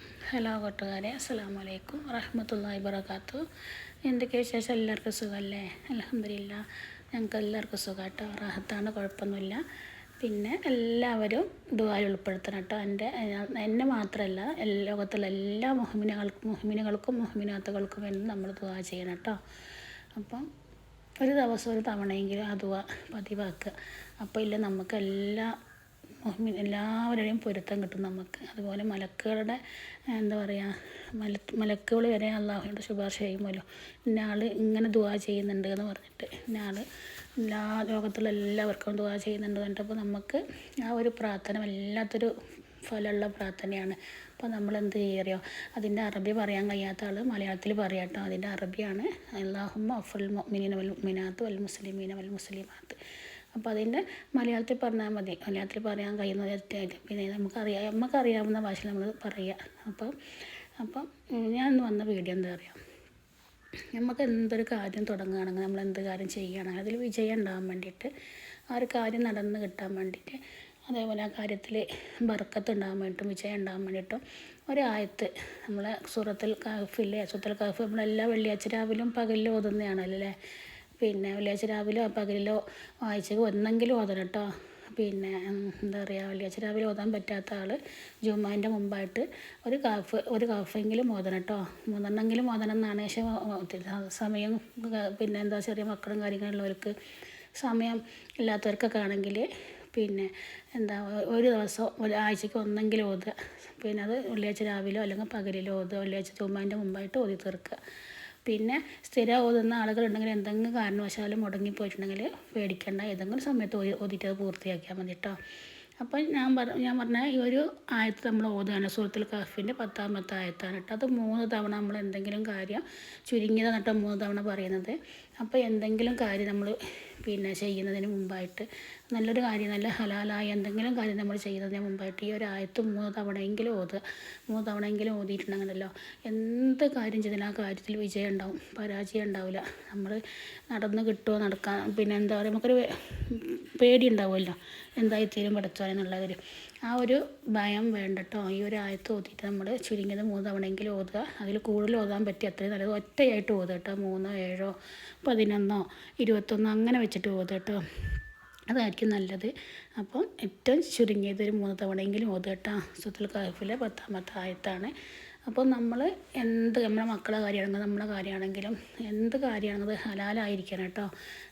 Hello കൂട്ടുകാരെ അസ്സാം വലൈക്കും വറഹമത്തല്ലാഹി വബറകാത്തു. എന്തൊക്കെ വിശേഷം? എല്ലാവർക്കും സുഖമല്ലേ? അലഹമില്ല ഞങ്ങൾക്ക് എല്ലാവർക്കും സുഖമായിട്ടോ റാഹത്താണ് കുഴപ്പമൊന്നുമില്ല. പിന്നെ എല്ലാവരും ദുബായിൽ ഉൾപ്പെടുത്തണം കേട്ടോ. എന്റെ എന്നെ മാത്രമല്ല ലോകത്തുള്ള എല്ലാ മുഹമിനുകൾക്കും മുഹമിനുകൾക്കും മുഹമിനാത്തുകൾക്കും വേണ്ടി നമ്മൾ ദുവാ ചെയ്യണം കേട്ടോ. അപ്പം ഒരു ദിവസം ഒരു തവണയെങ്കിലും ആ ദുവ പതിവാക്കുക. അപ്പോൾ ഇല്ല നമുക്ക് എല്ലാ എല്ലാവരുടെയും പൊരുത്തം കിട്ടും നമുക്ക്. അതുപോലെ മലക്കുകളുടെ എന്താ പറയുക മല മലക്കുകൾ വരെ അള്ളാഹുവിന്റെ ശുപാർശ ചെയ്യുമല്ലോ ഇന്ന ആൾ ഇങ്ങനെ ദുവാ ചെയ്യുന്നുണ്ട് എന്ന് പറഞ്ഞിട്ട്. ഇന്ന ആൾ എല്ലാ ലോകത്തുള്ള എല്ലാവർക്കും ദുവാ ചെയ്യുന്നുണ്ട് പറഞ്ഞിട്ടപ്പോൾ നമുക്ക് ആ ഒരു പ്രാർത്ഥന വല്ലാത്തൊരു ഫലമുള്ള പ്രാർത്ഥനയാണ്. അപ്പോൾ നമ്മൾ എന്ത് ചെയ്യറിയോ? അതിന്റെ അറബി പറയാൻ കഴിയാത്ത ആൾ മലയാളത്തിൽ പറയാട്ടോ അതിന്റെ അറബിയാണ് അള്ളാഹുമ്മ അഫുൽ മിനിന വൽ മിനാത്ത് വൽ മുസ്ലിമീന വൽ മുസ്ലിമാത്ത്. അപ്പോൾ അതിന്റെ മലയാളത്തിൽ പറഞ്ഞാൽ മതി. മലയാളത്തിൽ പറയാൻ കഴിയുന്ന തെറ്റായിട്ട് പിന്നെ നമുക്കറിയാം നമുക്കറിയാവുന്ന ഭാഷയിൽ നമ്മൾ പറയുക അപ്പം അപ്പം ഞാൻ വന്ന വീഡിയോ എന്താ പറയുക നമുക്ക് എന്തൊരു കാര്യം തുടങ്ങുകയാണെങ്കിൽ നമ്മൾ എന്ത് കാര്യം ചെയ്യുകയാണെങ്കിൽ അതിൽ വിജയം ഉണ്ടാകാൻ വേണ്ടിയിട്ട് ആ ഒരു കാര്യം നടന്ന് കിട്ടാൻ വേണ്ടിയിട്ട് അതേപോലെ ആ കാര്യത്തിൽ ബർക്കത്ത് ഉണ്ടാകാൻ വേണ്ടിയിട്ടും വിജയം ഉണ്ടാകാൻ വേണ്ടിയിട്ടും ഒരായത്ത് നമ്മളെ സൂറത്തിൽ കഫില്ലേ സൂറത്തിൽ കഫ് നമ്മളെല്ലാ വെള്ളിയാഴ്ച രാവിലും പകലിലും ഓതുന്നതാണല്ലോ അല്ലേ? പിന്നെ വെള്ളിയാഴ്ച രാവിലെ പകലിലോ ആഴ്ചക്ക് ഒന്നെങ്കിലും ഓതണം കേട്ടോ. പിന്നെ എന്താ പറയുക വെള്ളിയാഴ്ച രാവിലെ ഓതാൻ പറ്റാത്ത ആൾ ജുമാന്റെ മുമ്പായിട്ട് ഒരു കാഫ് ഒരു കാഫെങ്കിലും ഓതണം കേട്ടോ. മൂന്നെണ്ണെങ്കിലും ഓതണം എന്നാണ് പക്ഷേ സമയം പിന്നെ എന്താ ചെറിയ മക്കളും കാര്യങ്ങളുള്ളവർക്ക് സമയം ഇല്ലാത്തവർക്കൊക്കെ ആണെങ്കിൽ പിന്നെ എന്താ ഒരു ദിവസം ഒരാഴ്ചയ്ക്ക് ഒന്നെങ്കിലും ഓതുക. പിന്നെ അത് വെള്ളിയാഴ്ച രാവിലെ അല്ലെങ്കിൽ പകലിലോ ഓതുക വെള്ളിയാഴ്ച ചുമ്മാന്റെ മുമ്പായിട്ട് ഓതി തീർക്കുക. പിന്നെ സ്ഥിരം ഓതുന്ന ആളുകളുണ്ടെങ്കിൽ എന്തെങ്കിലും കാരണവശാലും മുടങ്ങിപ്പോയിട്ടുണ്ടെങ്കിൽ പേടിക്കേണ്ട. ഏതെങ്കിലും സമയത്ത് ഓതി ഓതിയിട്ട് അത് പൂർത്തിയാക്കിയാൽ മതി കേട്ടോ അപ്പം ഞാൻ പറ ഞാൻ പറഞ്ഞ ഈ ഒരു ആയത്ത് നമ്മൾ ഓതുകയാണ്. സുഹൃത്തിൽ കഫിന്റെ പത്താമത്തെ ആയത്താണ് കേട്ടോ അത് മൂന്ന് തവണ നമ്മൾ എന്തെങ്കിലും കാര്യം ചുരുങ്ങിയതാണ് കേട്ടോ മൂന്ന് തവണ പറയുന്നത്. അപ്പോൾ എന്തെങ്കിലും കാര്യം നമ്മൾ പിന്നെ ചെയ്യുന്നതിന് മുമ്പായിട്ട് നല്ലൊരു കാര്യം നല്ല ഹലാലായ എന്തെങ്കിലും കാര്യം നമ്മൾ ചെയ്യുന്നതിന് മുമ്പായിട്ട് ഈ ഒരു ആയത്ത് മൂന്ന് തവണയെങ്കിലും ഓതുക മൂന്ന് തവണയെങ്കിലും ഓതിയിട്ടുണ്ടെങ്കിലല്ലോ എന്ത് കാര്യം ചെയ്താലും ആ കാര്യത്തിൽ വിജയം ഉണ്ടാവും പരാജയം ഉണ്ടാവില്ല. നമ്മൾ നടന്ന് കിട്ടുമോ നടക്കാൻ പിന്നെ എന്താ പറയുക നമുക്കൊരു പേടി ഉണ്ടാവുമല്ലോ. എന്തായിത്തീരും പഠിച്ചോനെന്നുള്ളതൊരു ആ ഒരു ഭയം വേണ്ട കേട്ടോ ഈ ഒരു ആയത്ത് ഓതിയിട്ട് നമ്മൾ ചുരുങ്ങിയത് മൂന്ന് തവണയെങ്കിലും ഓതുക. അതിൽ കൂടുതൽ ഓതാൻ പറ്റി അത്രയും നല്ലത് ഒറ്റയായിട്ട് ഓതുക കേട്ടോ. മൂന്നോ ഏഴോ പതിനൊന്നോ ഇരുപത്തൊന്നോ അങ്ങനെ വെച്ചിട്ട് ഓതുക കേട്ടോ. അതായിരിക്കും നല്ലത്. അപ്പം ഏറ്റവും ചുരുങ്ങിയത് ഒരു മൂന്ന് തവണയെങ്കിലും ഓതുക കേട്ടോ. സുത്തുൽ കാഫിലെ പത്താമത്തെ ആയത്താണ്. അപ്പോൾ നമ്മൾ എന്ത് നമ്മുടെ മക്കളെ കാര്യമാണെങ്കിലും നമ്മളെ കാര്യമാണെങ്കിലും എന്ത് കാര്യമാണെങ്കിലും ഹലാലായിരിക്കണം കേട്ടോ.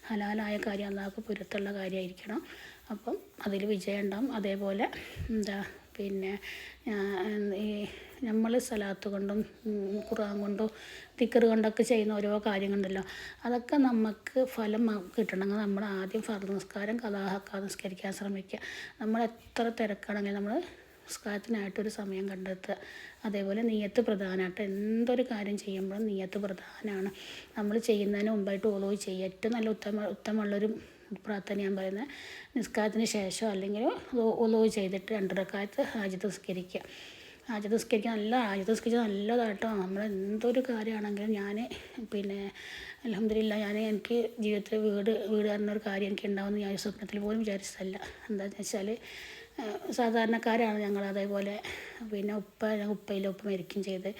ഹലാലായ കാര്യം അല്ലാതെ പുരത്തുള്ള കാര്യമായിരിക്കണം. അപ്പം അതിൽ വിജയം ഉണ്ടാവും. അതേപോലെ എന്താ പിന്നെ ഈ സലാത്ത് കൊണ്ടും ഖുർആൻ കൊണ്ടോ തിക്കർ കൊണ്ടൊക്കെ ചെയ്യുന്ന ഓരോ കാര്യങ്ങളുണ്ടല്ലോ. അതൊക്കെ നമുക്ക് ഫലം കിട്ടണമെങ്കിൽ നമ്മൾ ആദ്യം ഫർദ് നിസ്കാരം കഥാഹക്ക നിസ്കരിക്കാൻ ശ്രമിക്കുക. നമ്മൾ എത്ര തിരക്കാണെങ്കിലും നമ്മൾ നിസ്കാരത്തിനായിട്ടൊരു സമയം കണ്ടെത്തുക. അതേപോലെ നീയത്ത് പ്രധാനമായിട്ട് എന്തൊരു കാര്യം ചെയ്യുമ്പോഴും നീയത്ത് പ്രധാനമാണ് നമ്മൾ ചെയ്യുന്നതിന് മുമ്പായിട്ട് ഓളോ ചെയ്യുക. ഏറ്റവും നല്ല ഉത്തമ ഉത്തമമുള്ളൊരു പ്രാർത്ഥന ഞാൻ പറയുന്നത് നിസ്കാരത്തിന് ശേഷം അല്ലെങ്കിൽ ഒലോ ചെയ്തിട്ട് രണ്ടരക്കാലത്ത് ഹാജത്ത് നിസ്കരിക്കുക. ഹാജത്ത് നല്ല ഹാജത്ത് നിസ്കരിച്ചാൽ നല്ലതാട്ടോ. നമ്മൾ എന്തൊരു കാര്യമാണെങ്കിലും ഞാൻ പിന്നെ അലഹമില്ല ഞാൻ എനിക്ക് ജീവിതത്തിൽ വീട് വീട് തരുന്ന ഒരു കാര്യം എനിക്ക് ഉണ്ടാവുമെന്ന് ഞാൻ സ്വപ്നത്തിൽ പോലും വിചാരിച്ചതല്ല. എന്താണെന്ന് വെച്ചാൽ സാധാരണക്കാരാണ് ഞങ്ങൾ അതേപോലെ പിന്നെ ഉപ്പ ഉപ്പയിലും ഉപ്പ മരിക്കും ചെയ്ത്.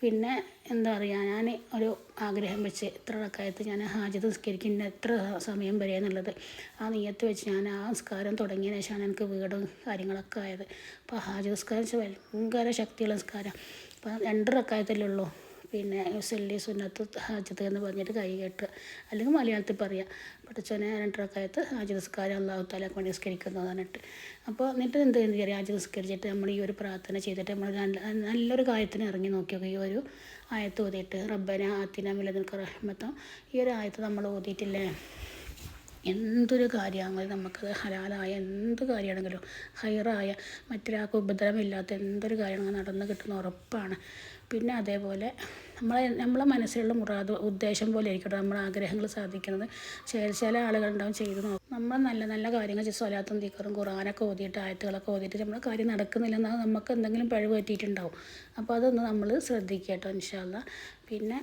പിന്നെ എന്താ പറയുക ഞാൻ ഒരു ആഗ്രഹം വെച്ച് ഇത്ര റക്കായത്ത് ഞാൻ ഹാജത്ത് നിസ്കരിക്കുന്ന എത്ര സമയം വരെ എന്നുള്ളത്. ആ നീയത്ത് വെച്ച് ഞാൻ ആ നിസ്കാരം തുടങ്ങിയതിന് ശേഷമാണ് എനിക്ക് വീടും കാര്യങ്ങളൊക്കെ ആയത്. അപ്പോൾ ഹാജ നിസ്കാരം വെച്ചാൽ ഭയങ്കര ശക്തിയുള്ള നിസ്കാരം. അപ്പോൾ രണ്ട് റക്കായത്തല്ലേ ഉള്ളൂ. പിന്നെ സെല്ലി സുന്നത്ത് ഹാജത്ത് എന്ന് പറഞ്ഞിട്ട് കൈ കെട്ടുക. അല്ലെങ്കിൽ മലയാളത്തിൽ പറയുക പഠിച്ചോനെ രണ്ടരക്കായത്ത് ഹാജ് നിസ്കാരം അള്ളാഹു താലാക്ക് വേണ്ടി നിസ്കരിക്കുന്നു പറഞ്ഞിട്ട്. അപ്പോൾ എന്നിട്ട് എന്ത് ചെയ്യുന്നത് ഹാജ് നിസ്കരിച്ചിട്ട് നമ്മൾ ഈ ഒരു പ്രാർത്ഥന ചെയ്തിട്ട് നമ്മൾ നല്ല നല്ലൊരു കാര്യത്തിന് ഇറങ്ങി നോക്കിയോ? ഈ ഒരു ആയത്ത് ഓതിയിട്ട് റബ്ബന ആത്തിന മിലനിൽക്ക് റഹ്മത്തം. ഈ ഒരു ആയത്ത് നമ്മൾ ഓതിയിട്ടില്ലേ? എന്തൊരു കാര്യമാണെങ്കിലും നമുക്കത് ഹലാലായ എന്ത് കാര്യമാണെങ്കിലും ഹൈറായ മറ്റൊരാൾക്ക് ഉപദ്രവമില്ലാത്ത എന്തൊരു കാര്യമാണെങ്കിലും നടന്ന് കിട്ടുന്ന ഉറപ്പാണ്. പിന്നെ അതേപോലെ നമ്മളെ നമ്മളെ മനസ്സിലുള്ള മുറാദ് ഉദ്ദേശം പോലെ ആയിരിക്കട്ടെ നമ്മുടെ ആഗ്രഹങ്ങൾ സാധിക്കുന്നത്. ചില ചില ആളുകളുണ്ടാവും ചെയ്ത് നോക്കും. നമ്മൾ നല്ല നല്ല കാര്യങ്ങൾ സ്വലാത്തും തീക്കറും ഖുറാനൊക്കെ ഓതിയിട്ട് ആയത്തുകളൊക്കെ ഓതിയിട്ട് നമ്മുടെ കാര്യം നടക്കുന്നില്ലെന്നാൽ നമുക്ക് എന്തെങ്കിലും പിഴവ് പറ്റിയിട്ടുണ്ടാവും അപ്പോൾ അതൊന്ന് നമ്മൾ ശ്രദ്ധിക്കുക കേട്ടോ ഇൻഷാല്ല. പിന്നെ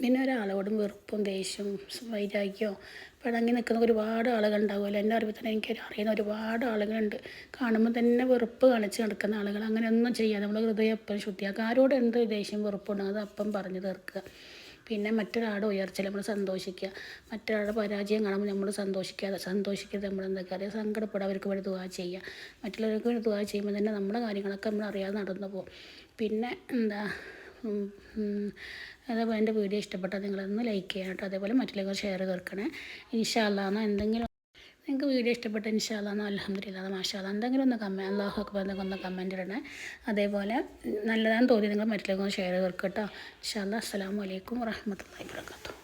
പിന്നെ ഒരാളോടും വെറുപ്പും ദേഷ്യവും വൈരാഗ്യമോ പിണങ്ങി നിൽക്കുന്ന ഒരുപാട് ആളുകൾ ഉണ്ടാവുമല്ലോ. എന്റെ അറിവിൽ തന്നെ എനിക്ക് അറിയുന്ന ഒരുപാട് ആളുകളുണ്ട്. കാണുമ്പോൾ തന്നെ വെറുപ്പ് കാണിച്ച് നടക്കുന്ന ആളുകൾ. അങ്ങനെയൊന്നും ചെയ്യാതെ നമ്മൾ ഹൃദയം എപ്പോഴും ശുദ്ധിയാക്കുക ആരോട് എന്ത് ദേഷ്യം വെറുപ്പുണ്ടോ അത് അപ്പം പറഞ്ഞു തീർക്കുക. പിന്നെ മറ്റൊരാളുടെ ഉയർച്ചയിൽ നമ്മൾ സന്തോഷിക്കുക. മറ്റൊരാളുടെ പരാജയം കാണുമ്പോൾ നമ്മൾ സന്തോഷിക്കാതെ സന്തോഷിക്കരുത് നമ്മൾ എന്താ പറയുക സങ്കടപ്പെടുക അവർക്ക് വേണ്ടി ദുവാ ചെയ്യുക. മറ്റുള്ളവർക്ക് വേണ്ടി ദുവാ ചെയ്യുമ്പോൾ തന്നെ നമ്മുടെ കാര്യങ്ങളൊക്കെ നമ്മൾ അറിയാതെ നടന്നു പോകും. പിന്നെ എന്താ അതേപോലെ എന്റെ വീഡിയോ ഇഷ്ടപ്പെട്ടാൽ നിങ്ങളൊന്ന് ലൈക്ക് ചെയ്യണം കേട്ടോ. അതേപോലെ മറ്റുള്ളവർ ഷെയർ തീർക്കണേ ഇൻഷാല്ലാന്ന് എന്തെങ്കിലും നിങ്ങൾക്ക് വീഡിയോ ഇഷ്ടപ്പെട്ട ഇൻഷാല്ലാന്ന് അലഹമ്മദില്ലാതെ മാഷാല്ല എന്തെങ്കിലും ഒന്ന് കമ്മ അള്ളാഹു അക്ബർ എന്നൊക്കെ ഒന്ന് കമന്റ് ഇടണേ. അതേപോലെ നല്ലതാണെന്ന് തോന്നി നിങ്ങൾ മറ്റുള്ളവർ ഷെയർ തീർക്കട്ടോ കേട്ടോ. ഇൻഷാല്ല അസ്സാം വലൈക്കും വാഹമത്തല്ലാ വാബർക്കാത്തു